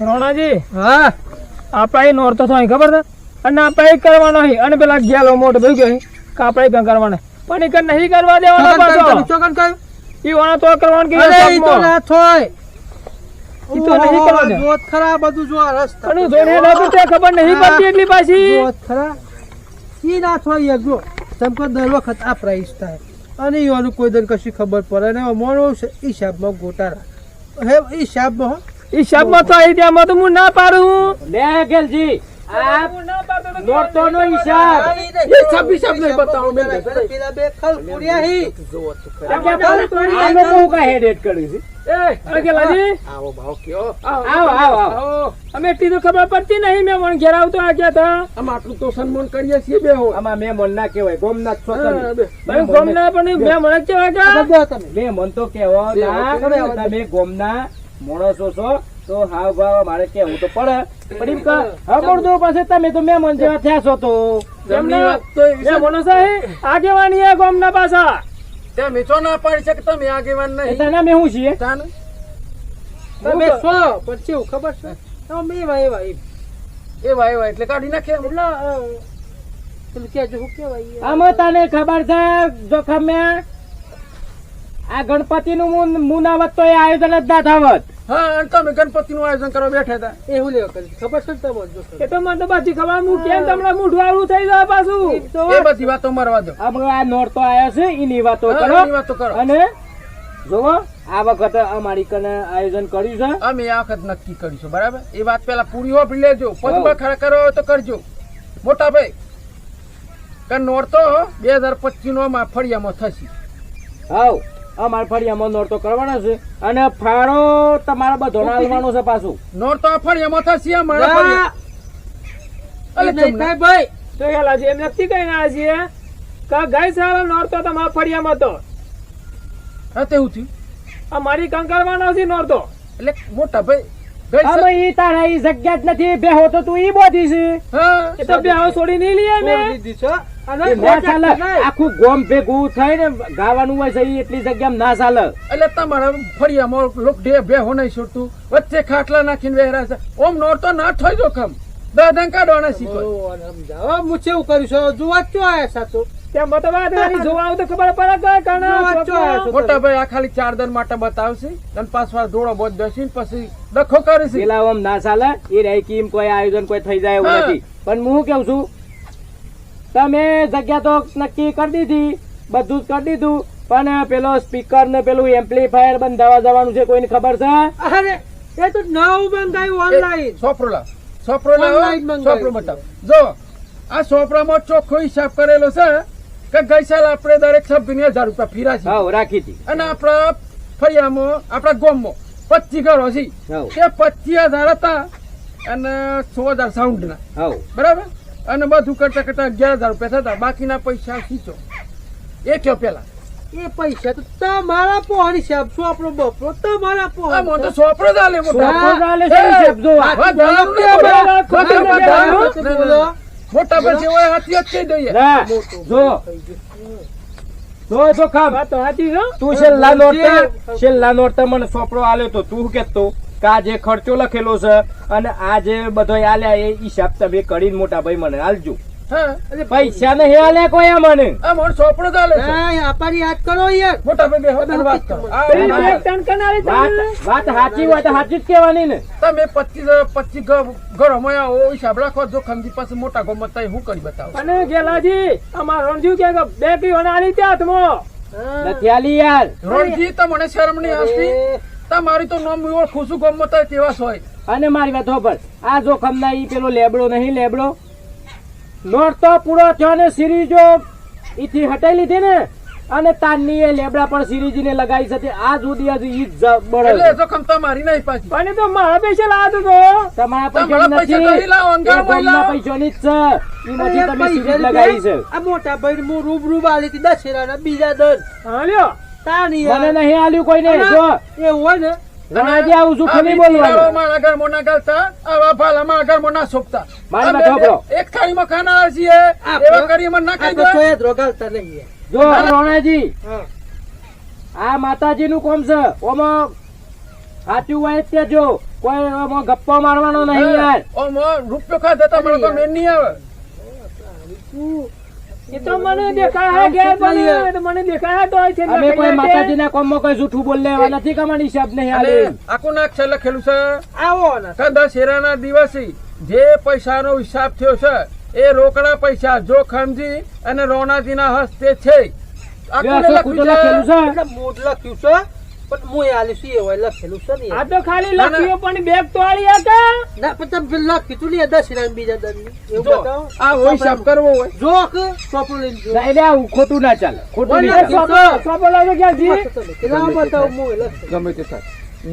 રોણાજી હા? આપણે નોરતો થાય ખબર છે? અને આપણે કરવાનો અને પેલા ગેલો મોટો ભાઈ ગયો છે કે આપણે એ કંઈ કરવાનો. પણ એ નહીં કરવા દેવાનો પાછો. ચોકન કયું? ઈ વાળા તો કરવાનું કે અરે તો ના થોય ઈ તો નહીં કરવા દે. જોત ખરા બધું જો રસ્તા અને જોડે ના તો ત્યાં ખબર નહીં પડતી એટલી પાછી. જોત ખરા. ઈ ના થોય એક જો. ચમકો દર વખત આ પ્રાઇસ થાય. અને ઈવાનું કોઈ દર કશી ખબર પડે ને મોણો હિસાબમાં ગોટારા હે હિસાબમાં હો. ઈ શબ્દ તો આવી ત્યાં તો હું ના પાડું. લે ના મેં આવો અમે એટલી ખબર પડતી નહીં મેં મને ઘેર આવતો આ ગયા હતા આમ આટલું તો સન્માન કરીએ છીએ બે આમાં મેં મન ના કેવાય ગોમનાથ છો તમે. ના પણ મેં મને કેવા ગયા બે મન તો કહેવો બે ના ગોમના માણસો છો તો હાવ ભાવ મારે કેવું તો પડે. પણ એમ કહે, પછી તમે તો મહેમાન જેવા થયા છો તો. આગેવાની એ ગમ ના પાછા. તે મીઠો ના પાડી શકે તમે આગેવાન નહીં? એના મેં હું છીએ? તાન? તમે છો પણ કેવું ખબર છે? તમે એવા એવા. એવા. એવા એટલે કાઢી નાખે એટલે તમે પેલું કહેજો શું કહેવાય આમાં તને ખબર છે જોખમ આ ગણપતિ નું મુનાવત તો એ આયોજન જ ના થાવત. હા તમે ગણપતિ નું આયોજન કરવા બેઠા હતા. એવું લેવા કરી. ખબર છે ને એ તો મને તો બધી ખબર. હું કેમ તમને મોઢું થઈ જાય પાછું? એ બધી વાતો મારવા દો. હમણાં આ નોરતો આવ્યો છે એની વાતો કરો. વાતો કરો. અને જોવો આ વખતે અમારી કને આયોજન કર્યું છે. અમે આ વખત નક્કી કરીશું બરાબર? એ વાત પેલા પૂરી હોપી લેજો. પછી ખરા કરો હોય તો કરજો. મોટા ભાઈ કે નોરતો બે હજાર પચીસ નો માં ફળિયામાં થશે. હાવ અમારે ફળિયામાં નોરતો કરવાનો છે. અને ફાળો તમારે બધો નાલવાનો છે પાછું. નોરતો ફળિયામાં થશે અમારા. ભાઈ તો હેલા છે એમ નક્કી કઈ ના છીએ કે ગઈ સાલ નોરતો તમારા ફળિયામાં તો? હા તેવું થયું. આ મારી કંકરવાનો છે નોરતો એટલે મોટા ભાઈ અમે ઈ તારા ઈ જગ્યા જ નથી બેહો તો તું ઈ બોધી છે. એ તો બે હાવ છોડી નહીં લઈએ મેં ના ચાલે. આખું ગોમ ભેગું થઈને ગાવાનું હોય છે ઈ એટલી જગ્યામાં ના ચાલે. એટલે તમારા ફળિયામાં લોક ડે બે હો નહીં છૂટતું વચ્ચે ખાટલા નાખીને વહેરા છે. ઓમ નોરતો ના થઈ જો ખમ. દાદા કાઢવાના શીખો. ત્યાં બતાવા દે જોવા આવું તો ખબર પડે કે મોટા ભાઈ આ ખાલી ચાર દન માટે બતાવશે અને પાછવા ધોળો બોધ બેસીને પછી ડખો કરે છે પેલા આમ ના ચાલે એ રહી કે કોઈ આયોજન કોઈ થઈ જાય એવું નથી. પણ હું કેવું છું તમે જગ્યા તો નક્કી કરી દીધી બધું જ કરી દીધું પણ પેલો સ્પીકર ને પેલું એમ્પ્લીફાયર બંધાવા જવાનું છે કોઈને ખબર છે? એ, સોપરો લાવ સોપરો લાવો Online. મંગાવ્યું સોપરો બતાવો જો આ સોપરામાં ચોખ્ખો હિસાબ કરેલો છે કે ગઈ સાલ આપણે દરેક સભ્યને હજાર રૂપિયા ફીરા છે રાખી હતી અને આપણા ફળિયામાં આપણા ગોમમાં પચીસ ઘરો છે તે પચીસ હજાર હતા અને સો હજાર સાઉન્ડના બરાબર અને બધું કરતા કરતા અગિયાર હજાર રૂપિયા થતા બાકીના પૈસા ખીચો એ કયો પેલા એ પૈસા તો તમારા પોહરી સાહેબ આપણો બપરો તમારા મોટો પોહર સોપરો જ આલે મોટો. સોપરો જ આલે છે, મોટા પર જેવો હાથી જ કહી દઈએ. જો. જો તો ખામ આ તો હાથી છે તું છેલ્લા નોરતા છેલ્લા નોરતા મને સોપડો આલ્યો તો તું કેતો કે આ જે ખર્ચો લખેલો છે અને આ જે બધો આલ્યા એ હિસાબ તમે કરીને મોટા ભાઈ મને આલજો. પૈસા નહીં આલ્યા કોઈ મને આ મોર સોપરો ચાલે આલે છે વ્યાપારી યાદ કરો યાર. મોટા ભાઈ બેહો વાત કરો. આ વાત- એક ટન કનારી વાત વાત સાચી હોય તો સાચી જ કહેવાની ને. તમે પચીસ પચીસ ઘરોમાં ઓ હિસાબ રાખો જો ખમજી પાસે મોટા ગોમત થાય હું કરી બતાવ. અને ગેલાજી અમાર રણજીવ કે બે કી આલી ત્યાં હાથમાં. નથી આલી યાર. રણજી તમને શરમ નહીં આવતી? તમારી તો નામ ઓળખું છું ગમત તેવા હોય. અને મારી વાત હોભળ. આ જોખમ ના ઈ પેલો લેબડો નહીં લેબડો. નોટ તો પૂરો થયો ને સિરીજો ઈથી હટાઈ લીધી ને? અને તાની એ લેબડા પણ સિરીજીને લગાવી છે તે આ સુધી હજી ઈ જ એટલે બળે જોખમ તમારી નહીં પાછી. પણ તો મારા પૈસા લાવતો તો તમારા પૈસા નથી. તમારા પૈસા લાવો. જ છે. ઈ તમે સિરીજ લગાવી છે. આ મોટા ભાઈ હું રૂબરૂ બાલી હતી દશેરાના બીજા દન. હા લ્યો તાની મને નહીં આલ્યું કોઈને જો. એવું હોય ને. રણાજી આવું છું આ બોલવાનું. મારા ઘરમાં ના ગાલતા, આવા ભાલા મારા ઘરમાં ના સોંપતા. મારી અમે વાત સાંભળો. એક થાળીમાં ખાનારા છીએ. એવા કરી મને ના કહી દો. નહીં જો રણાજી આ માતાજી નું કોમ છે. ઓમાં સાચું હોય તે જો કોઈ આમાં ગપ્પા મારવાનો નહીં યાર. ઓમ રૂપિયો ખાધા તો મને તો મેન નહીં આવે. એ તો મને દેખાય હે ઘેર બની મને દેખાય તો છે અમે કોઈ માતાજીના કોમમાં કોઈ જૂઠું બોલ લેવા નથી કે મને હિસાબ નહીં આલે આખું નાક છે લખેલું છે? આવો ને. કે દશેરાના દિવસે જે પૈસાનો હિસાબ થયો છે એ રોકડા પૈસા જોખમજી અને રોનાજીના હસ્તે છે. આખું લખેલું છે. લખ્યું છે? પણ હું એ આલીશ એ હોય લખેલું છે ને આ તો ખાલી લખ્યું પણ બેગ તો આલી હતા. ના પણ તમે લખ્યું તું ને દસ રામ બીજા દરની. એવું બતાવો. આ હોય હિસાબ કરવો હોય. જો કે ચોપડું લઈને જો. એટલે આવું ખોટું ના ચાલે. ખોટું ક્યાં જી બતાવો હું ગમે તે થાય.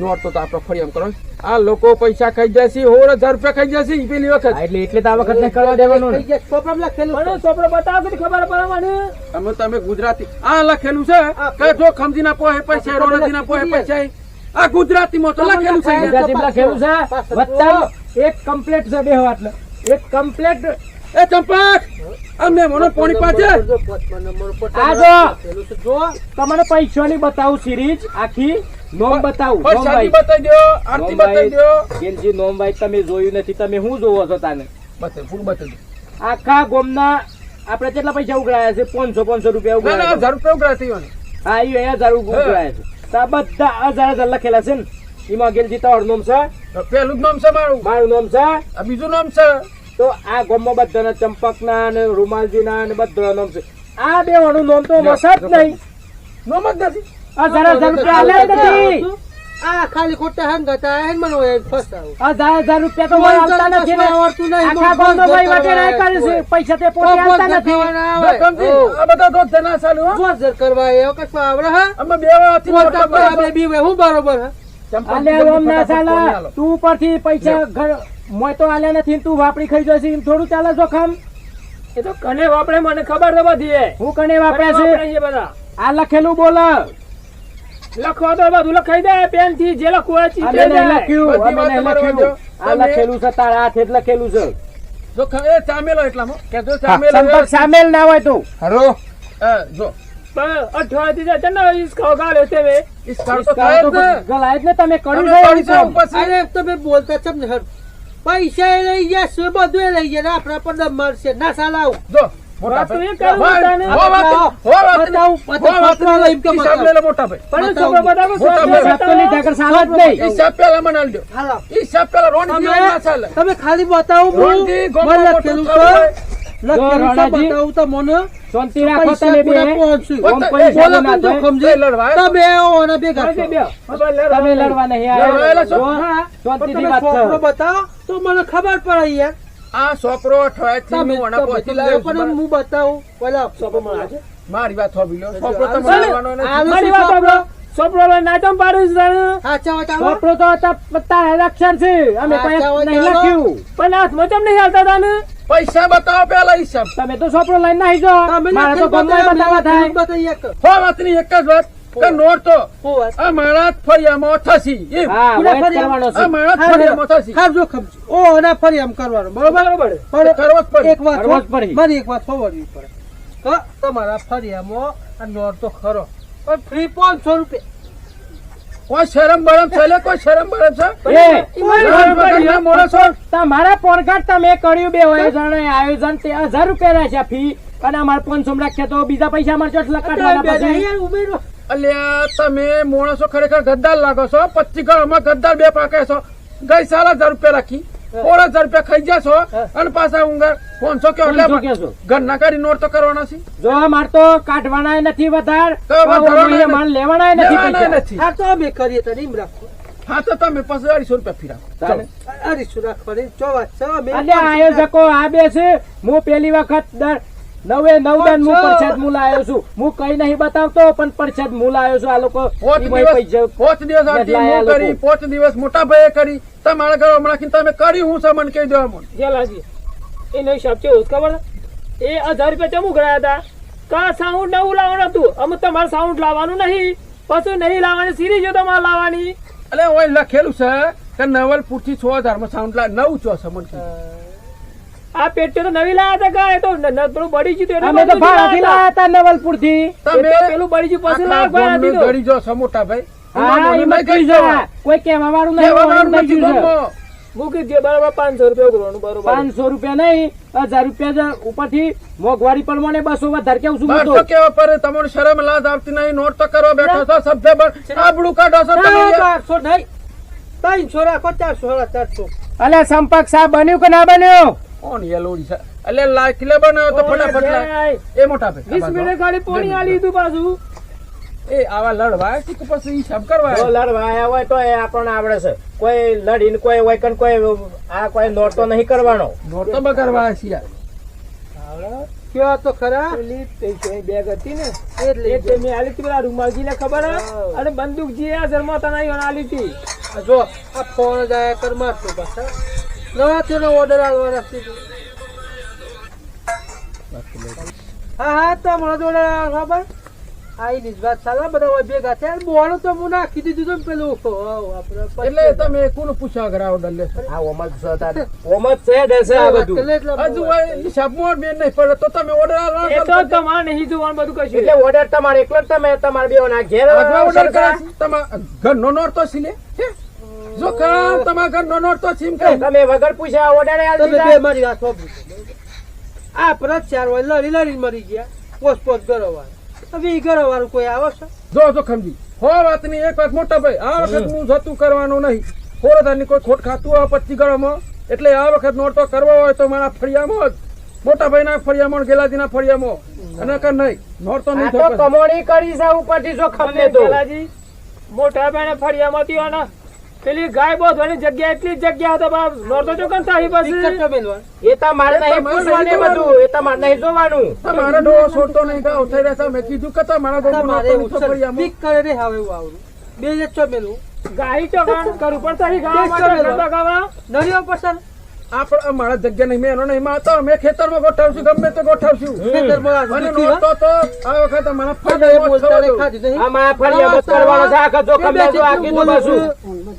નોટ તો આપણે ફરી એમ કરો. આ લોકો પૈસા ખાઈ જશે સોળ હજાર રૂપિયા ખાઈ જશે પેલી વખત. એટલે એટલે તો આ વખત ને કરવા દેવાનું ચોપડામાં લખેલું મને છે. બતાવો કે ખબર પડે મને અમે તમે ગુજરાતી આ લખેલું છે. કે જો ખમજી ના પોહે પૈસા રોનાજી ના પોહે પૈસા આ ગુજરાતીમાં તો લખેલું છે ગુજરાતીમાં લખેલું છે. વત્તા એક કમ્પ્લેટ છે બે વાતને એક કમ્પ્લેટ એ ચંપક! અમને મને પોણી ઉપર આ. જો. તમને પૈસાની બતાવું સિરીઝ આખી. નોમ બતાવું પણ શાદી બતાવી દો આરતી બતાવી દો ગેનજી નોમ ભાઈ તમે જોયું નથી તમે શું જોવો છો તાને? બતાવી પૂરું બતાવી આખા ગોમના આપણે કેટલા પૈસા ઉઘરાયા છે? પાંચસો પાંચસો રૂપિયા ના ના ઉઘરાયા હજાર રૂપિયા ઉઘરાતી હોય છે. હા એ હજાર ઉઘરાયા છે. તો બધા હજાર હજાર લખેલા છે ને? એમાં ગેલજી તમારું નોમ છે? પેલું નામ છે મારું. મારું નોમ છે? બીજું નામ છે. તો આ ગોમમાં બધાના ચંપકના અને રૂમાલજીના ને બધા નામ છે. આ બે નામ તો મસાજ નહીં. નામ જ નથી. ખાલી ખોટા હંગ હતા હે મને હોય ફસાવું. આ હજાર હજાર રૂપિયા તો આવતા નથી ને. આવડતું નહીં આખા ગામનો ભાઈ વગેરે કરે છે. પૈસા તે પોતે આવતા નથી. આ બધા તો જના ચાલુ હો. કરવા એવો કશું આવડે હા? અમે બે વાળાથી મોટા બરાબર. હું બરોબર હા? ચંપક ઓમ ના ચાલે તું ઉપરથી પૈસા ઘર મોય તો આલ્યા નથી તું વાપરી ખાઈ જશે એમ થોડું ચાલે જોખમ. એ તો કને વાપરે મને ખબર તો બધી હું કને વાપરે છે? વાપરે છે બધા? આ લખેલું બોલ. લખવા તો બધું લખાઈ દે પેનથી જે લખવું હોય ચીજ દે જાય. લખ્યું અમે નહીં લખ્યું. આ લખેલું છે તારા હાથે જ લખેલું છે. જો એ એ ચામેલો એટલામાં. કે જો સામેલ સંપર્ક સામેલ ના હોય તો. હરો? જો. અઠવાડિયે ને છે તો. ગલાય ને તમે કર્યું તમે છે. અરે બોલતા ચમ ને હર. પૈસા એ લઈ ગયા છે બધું એ લઈ ગયા આપણા પર મળશે મારશે. ના સાલા આવું. જો. મોટા તો ભાઈ. તમે ખાલી બતાવો. બતાવો મને ખબર પડે યાર. આ છોકરો અઠવાડિયાથી હું આના પહોંચી લાવ્યો લાવ્યો પણ છું. હું બતાવું. પેલા છોકરો મને આજે. મારી વાત છોકરો આ તમારે નથી. મારી વાત? છોકરો? પાડું છે સાચા વાત છોકરો તો છે. અમે ચાલો, નહીં. લખ્યું. પણ હાથમાં ચમ નહીં હાલતા તને. પૈસા બતાવો પેલા હિસાબ. તમે તો છોકરો લઈને નાહી જાઓ. તમે મારા તો બતાવો, થાય. હો વાતની એક જ વાત. કે નોટ તો. આ મારા જ ફરિયામાં થશી. એ આ હા, ફરિયામાં થશી. ખાર જો ઓ અને ફરી એમ કરવાનું. બરોબર? બરોબર પણ કરવો જ પડે. એક વાત કરવો જ પડે. મારી એક વાત ખબરવી પડે. કે તમારા ફરિયામાં આ નોટ તો ખરો. પણ ફ્રી પાંચસો રૂપિયા. કોઈ શરમ બરમ છે કોઈ શરમ બરમ છે? તમારા પોરગાટ તમે કર્યું બે હોય જણે આયોજન તે હજાર રૂપિયા છે ફી અને અમારે પાંચસો રાખ્યા તો બીજા પૈસા અમારે ઉમેરો અલ્યા તમે માણસો ખરેખર ગદ્દાર લાગો છો. પચીસ અમે ગદ્દાર બે પાકે છો. ગઈ સાલ હજાર રૂપિયા રાખી. સોળ હજાર રૂપિયા ખાઈ જશો અને પાછા ઉંગર પાંચસો કે. ઘરના કાઢી નોટ તો કરવાના છે. જો માર તો કાઢવાના નથી વધાર. માર લેવાના નથી. આ તો અમે કરીએ તો એમ રાખો. હા તો તમે પાછું અઢીસો રૂપિયા ફી રાખો. તાને. અઢીસો રાખવાની. ચો વાત છે અમે અને આયોજકો આ બે છે. હું પેલી વખત દર નવે નવ દાન હું. પરસાદ હું લાયો છું. હું કઈ નહીં બતાવતો પણ પરસાદ હું લાયો છું. આ લોકો પોચ દિવસ પોચ દિવસ આ ટીમ હું કરી પોચ દિવસ મોટા ભાઈએ કરી તમારા ઘર હમણાં તમે કરી હું સમન કહી દેવા મને જેલાજી એ નહીં કેવો હોત ખબર? એ હજાર રૂપિયા ચમુ ગયા હતા? કા સાઉન્ડ નવું લાવવાનું હતું? અમે તમારે સાઉન્ડ લાવવાનું નહીં. પછી નહીં લાવવાની સિરીઝ તમારે લાવવાની. એટલે ઓય લખેલું છે કે નવલપુરથી છ હજારમાં સાઉન્ડ લાવ નવ છો સમન. આ પેટી તો નવી લાયા હતા કા એ તો થોડું બળી ગયું અમે તો ભાડાથી લાયા હતા. નવલપુરથી તો પેલું બળી ગયું પછી લાયા ભાડા ગામનું ગળી જો સમોટા ભાઈ. હા એમ જ નહીં કહી કીધું છે. જવા. કોઈ કહેવા વાળું નહીં કહેવાનું એમ નથી કીધું છે. ગામમાં. મૂકી દે બરાબર પાંચસો રૂપિયા ઉઘરાણું બરોબર. પાંચસો રૂપિયા નહીં હજાર રૂપિયા ઉપરથી મોંઘવારી પ્રમાણે બસો વધારે કેવું છું તો તો કેવા પડે તમારે શરમ લાજ આવતી નહીં નોટ તો કરો બેઠો છો શબ્દ પણ આબડું કાઢો છો યાર. નહીં. ત્રણસો રાખો ચારસો ચારસો. અલે સંપર્ક સાહેબ બન્યું કે ના બન્યું? કોણ યેલોડી છે? એટલે લાખ કિલો તો ફટાફટ એ મોટા ભાઈ વીસ મિનિટ ગાડી પોણી આલી દીધું પાછું. એ આવા લડવા કે પછી હિસાબ કરવા જો લડવા આયા હોય તો એ આપણને આવડે છે. કોઈ લડીને કોઈ હોય કોઈ આ કોઈ નોટ નહીં કરવાનો. નોટ બગાડવા છે કયો તો ખરા બેગ હતી ને. એ જ લઈ એ તે મેં આલી હતી પેલા રૂમાલજીને ખબર હે? અને બંદૂકજી આ જન્મ નહીં આલી હતી. જો આ ફોન જાય કર મારતો પાછા. ઓર્ડર આવવાના હા હા તો તો આવવા આઈ સાલા બધા હોય ભેગા થયા બોલો તો હું નાખી દીધું હતું પેલું હો, એટલે તમે કોનું પૂછ્યા ઓર્ડર લે આ ઓમજ છે તાર- છે દેશે આ બધું એટલે એટલે હજુ હોય હિસાબમાં બેન નહીં પડે તો તમે ઓર્ડર આલો એ તો તમારે નહીં જોવાનું બધું કશું એટલે ઓર્ડર તમારે એકલો તમે તમારે બે ના ઘેર ઓર્ડર કરે છે. તમારા ઘરનો તો સિલે હે? જો ખરા તમારા ઘરનો નોટ તો કે તમે વગર પૂછ્યા ઓર્ડર તમે બે મારી વાત આ પરત ચાર હોય લડી લડી મરી ગયા. પોસ પોસ ઘરો વાળા હવે ઈ ઘરો વાળું કોઈ આવો છે? જો જો ખમજી હો વાતની એક વાત મોટા ભાઈ. આ વખત હું જતું કરવાનું નહીં. ખોરદારની કોઈ ખોટ ખાતું હોય પચી ગળામાં એટલે આ વખત નોટ તો કરવો હોય તો મારા ફળિયામાં જ. મોટા ભાઈ ના ફળિયામાં ગેલાજીના ફળિયામાં. અને કર નહીં. નોટ તો નહીં તો. કમોણી કરી છે ઉપરથી જો ખમને તો. મોટા ભાઈને ફળિયામાંથી આના પેલી ગાય બોધવાની જગ્યા એટલી જગ્યા હતો બાપ. નોરતો જો કન પિક્ચર પછી? તો મેલવા એ તમારે નહીં તમારે પૂછવાનું બધું. એ તમારે નહીં જોવાનું. તમારા ડો છોડતો નહીં ગાવ થઈ રહેશે મેં કીધું કે ડોહો મારે તો છે. ફળિયામાં. પીક કરે રે હવે હું આવું બે જ છો મેલું ગાય ચોકન કરું પણ તારી નતો ગાવા નરિયો પસંદ આપણે મારા જગ્યા નહીં મેં એનો નહીં મારતો મેં ખેતરમાં ગોઠવશું ગમે તે ગોઠવશું. ખેતરમાં આ અને દુખી તો આ વખત અમારા ફળ બોલતા. ખાધી નહીં. આમાં ફળિયા મત કરવાનો છે આખો જો ખમને તો આખી તો પાછું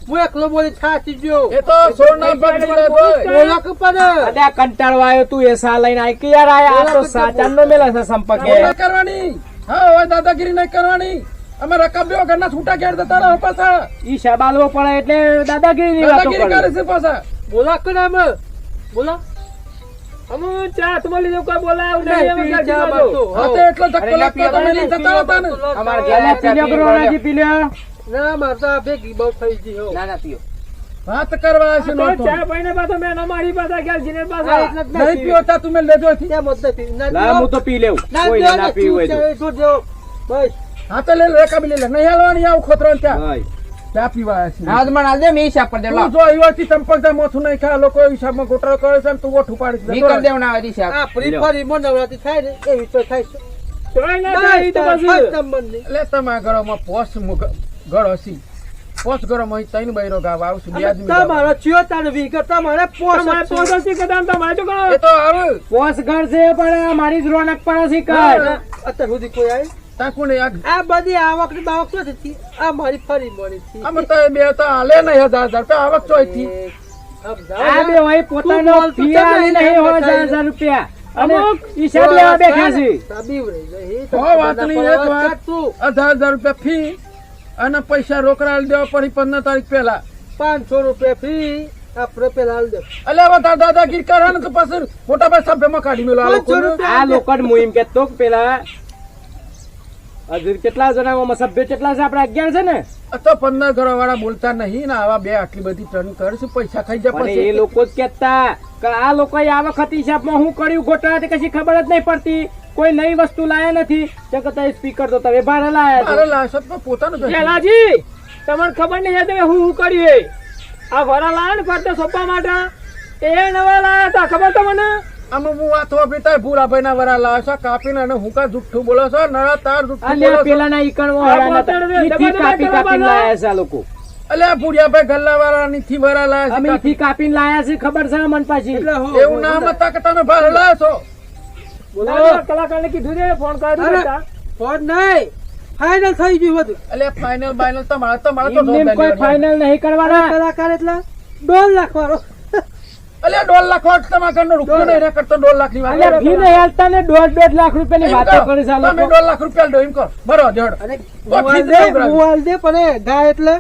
હું એકલો બોલી છાતી જો એ તો સોના પગ પડે ભાઈ. બોલો કે પડે અને આ કંટાળો આવ્યો તું એ સા લઈને આઈ કે યાર આ આ તો સાચા નો મેલા છે સંપર્ક. એ. કરવાની. હા હવે દાદાગીરી નહીં કરવાની. અમે રકાબ્યો ઘરના છૂટા ઘેર જતા રહો પાછા. ઈ શાબાલવો પડે એટલે દાદાગીરી દાદાગીરી કરે છે પાછા. બોલા કે નામ બોલા અમુ ચા હાથમાં લીધો બોલાવ નહીં, નહીં અમે પી ક્યાંથી જા બાજુ? બાતો. હા એટલો ધક્કો લાગતો તમે નહીં જતા હતા ને અમારે ઘેર પીલ્યો કરો પીલ્યો ના મારતા ભેગી બહુ થઈ ગઈ ના ના પીઓ વાત કરવા છે તો નહોતો. ચા પાઈને પાછો મેં ના પાસે ગયા જીનેર આ પાસે નહીં નથી. તમે લેજો થી કેમ જ નથી? ના હું તો પી લેવું કોઈ ના ને, તો ચૂપ ચાલે, છોડ દેવો. બસ. હા તો લે રકાબી લે નહીં હાલવાની આવું ખોતરો ત્યાં ચા પીવા છીએ. આજ મને આજે મી હિસાબ કરી તું જો અહીંયાથી ચંપક મોથું નહીં ખા લોકો હિસાબમાં ગોટાળો કરે છે તું ઓઠું પાડીશ જતો રહે. દેવના આવી હિસાબ આ ફરી ફરીમાં નવરાત્રી થાય ને એવી તો થાય છે તોય ના થાય તો બસ, પછી. બસ સંબંધ નહીં. એટલે તમારા ઘરોમાં પોસ ગળો સી પોસ ગળોમાં અહીં ત્રણ બૈરો ગાવ આવશું બે આદમી તમારો ચિયો તારે વિગત તમારે પોસ તમારે જ છે. પોતાથી કદાચ તમારે તો કરો. એ તો આવે પોસ ઘર છે પણ મારી જ રોનક પણ છે કર અત્યાર સુધી કોઈ આવી તાકું આ આ બધી આવક ને બાવક તો હતી. આ મારી ફરી મળી હતી. અમે તો બે તો હાલે નહીં હજાર હજાર રૂપિયા આવક ચોયથી એક, આ બે હોય પોતાનો તું બોલ ફી નહીં હોય હજાર હજાર રૂપિયા. અને હિસાબ લેવા બેઠા છે. સાબી વળી જાય. એ હો, તો વાતની બધાના એક વાત. હજાર હજાર રૂપિયા ફી અને પૈસા રોકડા દેવા પડી પંદર તારીખ પહેલા. પાંચસો રૂપિયા ફી આપણે પેલા દે. એટલે હવે તાર દાદાગીરી કરે ને તો પછી મોટા ભાઈ સભ્યમાં કાઢી મેલો આ લોકો હું કે તો કે પેલા હજુ કેટલા જણામાં સભ્ય કેટલા છે? આપણે અગિયાર છે ને? તો પંદર ઘરો વાળા બોલતા નહીં ને આવા બે આટલી બધી ટર્ન કરશું પૈસા ખાઈ જાય પણ એ લોકો જ કેતા કે આ લોકો આ વખત હિસાબમાં હું કર્યું ગોટાળા તે કશી ખબર જ નહીં પડતી. કોઈ નવી વસ્તુ લાયા નથી. તે કરતા સ્પીકર તો તમે ભારે લાયા છો. તો પોતાનું જ હશે. તમને ખબર નહીં હતી હું હું કર્યું આ વરા લાયા ને ફરતે સોપા માટે? એ નવા લાયા હતા ખબર તમને? આમાં હું વાતો પીતા ભૂરાભાઈ ના વરા લાશો કાપીને અને હું કા જુઠ્ઠું બોલો છો? નળા તાર જુઠ્ઠું બોલો પેલા ના ઈકણ આ બોતડ દે, ઈથી ડબલ કાપી કાપીને લાયા છે આ લોકો. અલ્યા ભૂરિયાભાઈ ગલ્લા વાળા નીથી વરા લાયા અમે છે કાપીને લાયા છે ખબર છે મન પાછી? એવું નામ હતા કે તમે ભાડે લાયા છો? કલાકાર ને કીધું છે ફોન કરી ફોન નહીં. ફાઇનલ થઈ ગયું બધું. એટલે ફાઇનલ બાઇનલ તમારે તમારે તો કોઈ ફાઇનલ નહીં કરવાના. કલાકાર એટલે દોઢ લાખ વાળો અલ્યા દોઢ લાખ વાળો તમારા ઘરનો રૂપિયો નહીં કરતો દોઢ લાખની વાત. અલ્યા ફી નહીં ને દોઢ દોઢ લાખ રૂપિયાની એમ વાતો કરો, છે તમે દોઢ લાખ રૂપિયા લો એમ કહો. બરો જડ. મોબાઈલ દે નહીં કરાવી. મોબાઈલ દે પણ એ એટલે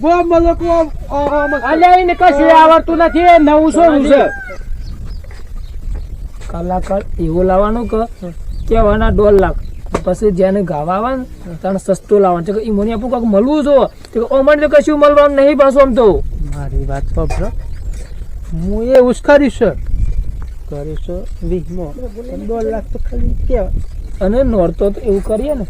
ગોમ મળો કે આમ- આમ- આમ જ. કરે. અલ્યા એને કશું આવડતું નથી એ છે કલાકાર એવો લાવવાનો કે કહેવાના દોઢ લાખ. પછી જેને ગાવા આવે ને તને સસ્તું લાવવાનું. છે એ મને આપણું કાંઈક મળવું છો. તો તો કશું મળવાનું નહીં પાછું આમ તો. મારી વાત સાંભળો. હું એ ઉશ્કારીશ કરીશ વીસમાં દોઢ લાખ તો ખાલી કેવા અને નોરતો તો એવું કરીએ ને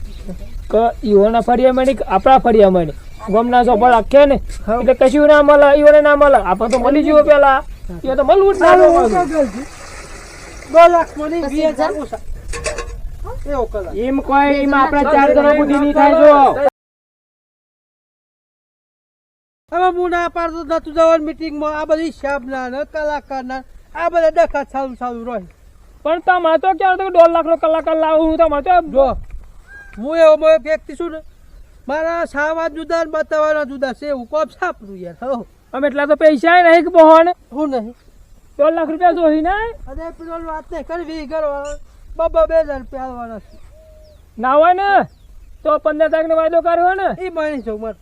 કે ઈઓના ફરિયા માંડી કે આપણા ફરિયા માંડી ગમના ચોપડ આખે ને. એટલે કશું ના મળે ઈઓને ના મળે. આપણે તો મળી જવું પેલા. એ તો મળવું જ ના મળે. દોઢ લાખ મળી વીસ હજાર એમ કોઈ એમ આપણે ચાર ગણો બુદ્ધિ નહીં થાય જો હવે હું ના પાડતો નતું જવાનું મિટિંગમાં આ બધી હિસાબના ને કલાકારના. આ બધા ડખા ચાલુ ચાલુ રહે. પણ તમારે તો ક્યારે તો દોઢ લાખ નો કલાકાર લાવું તમારે તો? જો હું એવો વ્યક્તિ છું ને મારા સાવા જુદા ને બતાવવાના જુદા છે હું કોપ સાપરું યાર હો. અમે એટલા તો પૈસા નહીં કે બહોન હું નહીં. દોઢ લાખ રૂપિયા જોઈ ને? અરે પેલો વાત નહીં કરવી કરવા બબ્બા બે હજાર રૂપિયા આવવાના છે. ના હોય ને? તો પંદર તારીખ નો વાયદો કર્યો ને? એ માની છું મારે.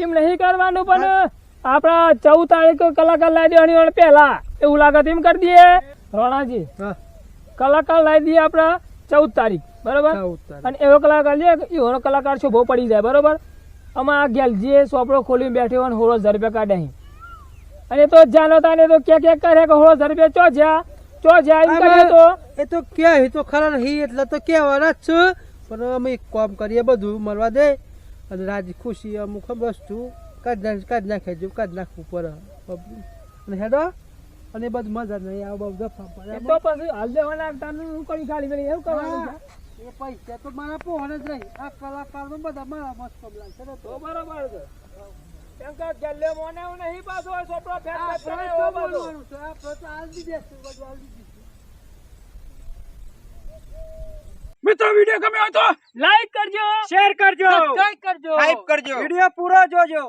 એમ નહીં કરવાનું પણ આપણા ચૌદ તારીખ કલાકાર લાવી દેવાની પેલા પહેલા. એવું લાગે એમ કરી દઈએ. રોણાજી કલાકાર લાવી દઈએ આપણા ચૌદ તારીખ. બરોબર? અને એવો કલાકાર લે એવો કલાકાર છો બહુ પડી જાય. બરોબર? અમારા જે સોપડો ખોલીને બેઠો હોય હોળો હજાર રૂપિયા કાઢે. અને તો જાનો તાને તો કે કે કરે કે હોળો હજાર રૂપિયા ચો જ્યાં? ચો જ્યાં? એમ કરે તો? એ તો ક્યાં? એ તો ખરા નહીં એટલે તો કહેવાના જ છે. પણ અમે એક કામ કરીએ બધું મળવા દે. અને રાજી ખુશી અમુક વસ્તુ કાઢ નાખ કાઢ નાખે જો કાઢ નાખવું પડે. અને હેડો અને એ બધું મજા નહીં આ બધું દફા પડે. તો પછી હાલ દેવાના તાનું કરી ગાડી કરી એવું કરવાનું એ પૈસા તો મારા પોહણ જ નહીં. આ કલાકારનો બધા મારા મસ્ત લાગશે ને તો. બરાબર છે. કેમ કે મોને નહીં પાછો સોપડો છે આલ દીધે બધું આલ દીધું છે. મિત્રો વીડિયો ગમ્યો હોય તો લાઈક કરજો શેર કરજો. કરજો. વીડિયો પૂરો જોજો.